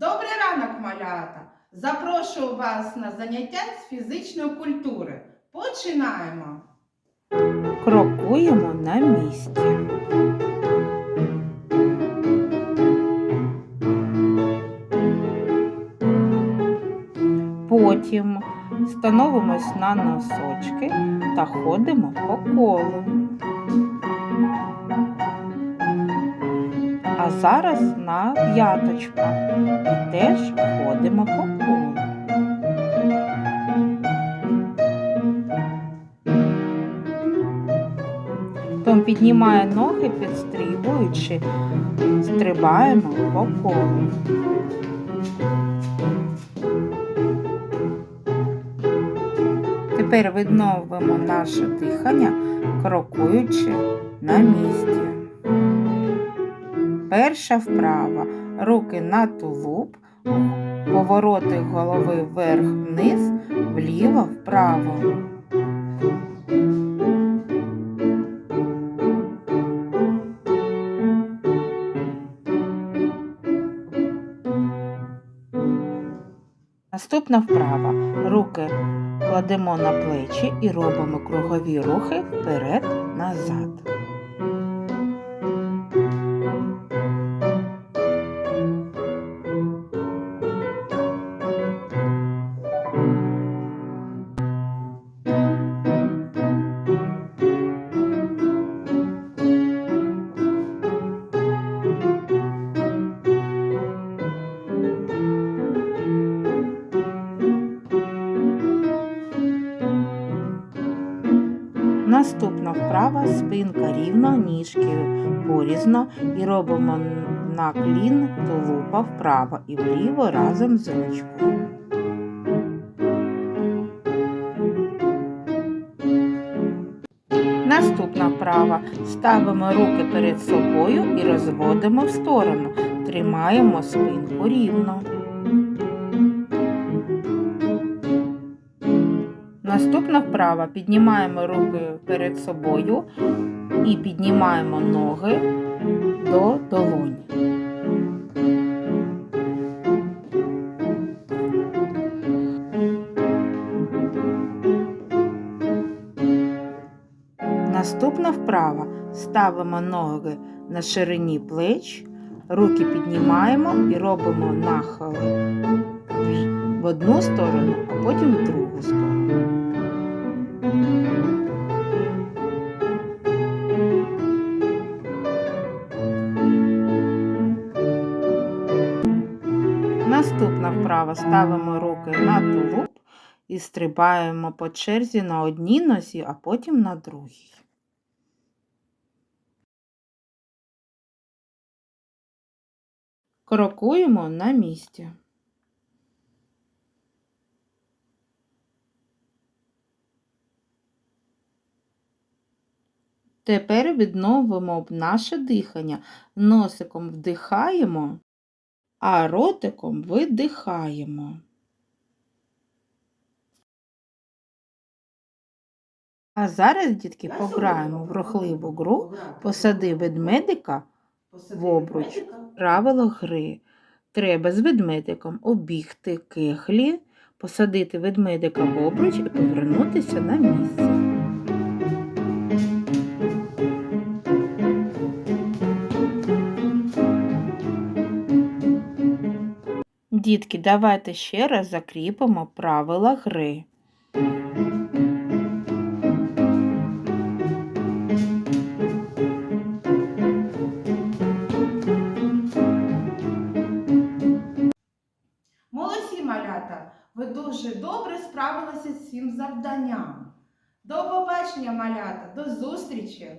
Добрий ранок, малята! Запрошую вас на заняття з фізичної культури. Починаємо! Крокуємо на місці. Потім становимось на носочки та ходимо по колу. Зараз на п'яточках і теж ходимо по колу. Том піднімає ноги, підстрибуючи, стрибаємо по колу. Тепер відновимо наше дихання, крокуючи на місці. Перша вправа. Руки на тулуб, повороти голови вверх-вниз, вліво-вправо. Наступна вправа. Руки кладемо на плечі і робимо кругові рухи вперед-назад. Наступна вправа спинка рівно, ніжки порізно і робимо наклін тулупа вправо і вліво разом з ручкою. Наступна вправа. Ставимо руки перед собою і розводимо в сторону. Тримаємо спинку рівно. Наступна вправа. Піднімаємо руки перед собою і піднімаємо ноги до долоні. Наступна вправа. Ставимо ноги на ширині плеч, руки піднімаємо і робимо нахили в одну сторону, а потім в другу сторону. Наступна вправа ставимо руки на тулуб і стрибаємо по черзі на одній нозі, а потім на другій. Крокуємо на місці. Тепер відновимо наше дихання. Носиком вдихаємо, а ротиком видихаємо. А зараз, дітки, пограємо в рухливу гру Посади ведмедика в обруч. Правило гри. Треба з ведмедиком обігти кехлі, посадити ведмедика в обруч і повернутися на місце. Дітки, давайте ще раз закріпимо правила гри. Молодці малята! Ви дуже добре справилися з цим завданням. До побачення, малята! До зустрічі!